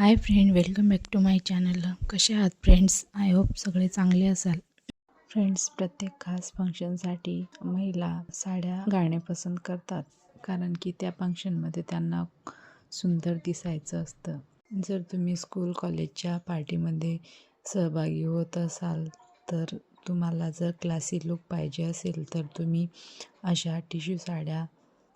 Hi friend welcome back to my channel कसे आहात friends I hope सगळे चांगले असाल. फ्रेंड्स प्रत्येक खास फंक्शनसाठी महिला साड्या घालणे पसंत करतात. कारण की त्या फंक्शनमध्ये त्यांना सुंदर दिसायचं असतं. जर तुम्ही स्कूल कॉलेजच्या पार्टीमध्ये सहभागी होत असाल तर तुम्हाला जर क्लासी लुक पाहिजे असेल तर तुम्ही अशा टिश्यू साड्या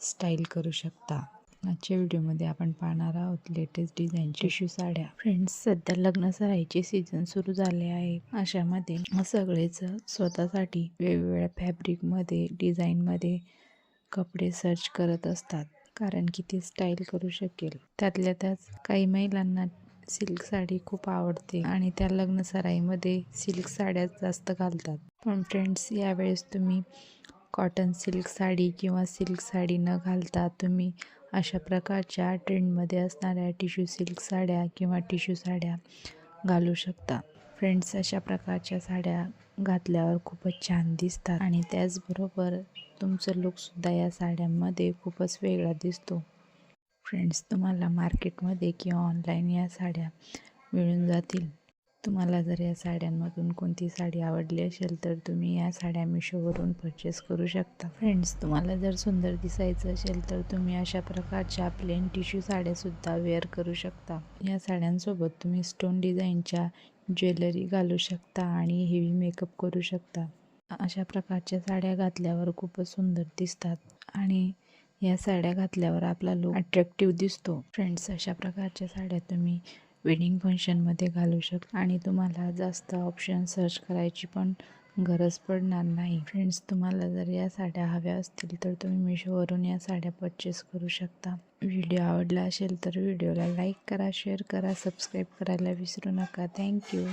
स्टाईल करू शकता. आजच्या व्हिडिओमध्ये आपण पाहणार आहोत लेटेस्ट डिझाईन टिश्यू साड्या. फ्रेंड्स सध्या लग्न सराईचे सीझन सुरू झाले आहे. अशामध्ये सगळेच स्वतःसाठी वेगवेगळ्या फॅब्रिकमध्ये डिझाईनमध्ये कपडे सर्च करत असतात. कारण की ते स्टाईल करू शकेल. त्यातल्या त्यात काही महिलांना सिल्क साडी खूप आवडते आणि त्या लग्न सराईमध्ये सिल्क साड्या जास्त घालतात. पण फ्रेंड्स यावेळेस तुम्ही कॉटन सिल्क साडी किंवा सिल्क साडी न घालता तुम्ही अशा प्रकारच्या ट्रेंडमध्ये असणाऱ्या टिश्यू सिल्क साड्या किंवा टिश्यू साड्या घालू शकता. फ्रेंड्स अशा प्रकारच्या साड्या घातल्यावर खूपच छान दिसतात आणि त्याचबरोबर तुमचं लुकसुद्धा या साड्यांमध्ये खूपच वेगळा दिसतो. फ्रेंड्स तुम्हाला मार्केटमध्ये किंवा ऑनलाईन या साड्या मिळून जातील. तुम्हाला जर या साड्यांमधून कोणती साडी आवडली असेल तर तुम्ही या साड्या मिशोवरून परचेस करू शकता. फ्रेंड्स तुम्हाला जर सुंदर दिसायचं असेल तर तुम्ही अशा प्रकारच्या प्लेन टिश्यू साड्यासुद्धा वेअर करू शकता. या साड्यांसोबत तुम्ही स्टोन डिझाईनच्या ज्वेलरी घालू शकता आणि हेवी मेकअप करू शकता. अशा प्रकारच्या साड्या घातल्यावर खूपच सुंदर दिसतात आणि या साड्या घातल्यावर आपला लुक अट्रॅक्टिव्ह दिसतो. फ्रेंड्स अशा प्रकारच्या साड्या तुम्ही वेडिंग फंक्शनमध्ये घालू शकता. आणि तुम्हाला जास्त ऑप्शन सर्च करायची पण गरज पडणार नाही. फ्रेंड्स तुम्हाला जर या साड्या हव्या असतील तर तुम्ही मिशोवरून या साड्या परचेस करू शकता. व्हिडिओ आवडला असेल तर व्हिडिओला लाईक करा शेअर करा सबस्क्राईब करायला विसरू नका. थँक्यू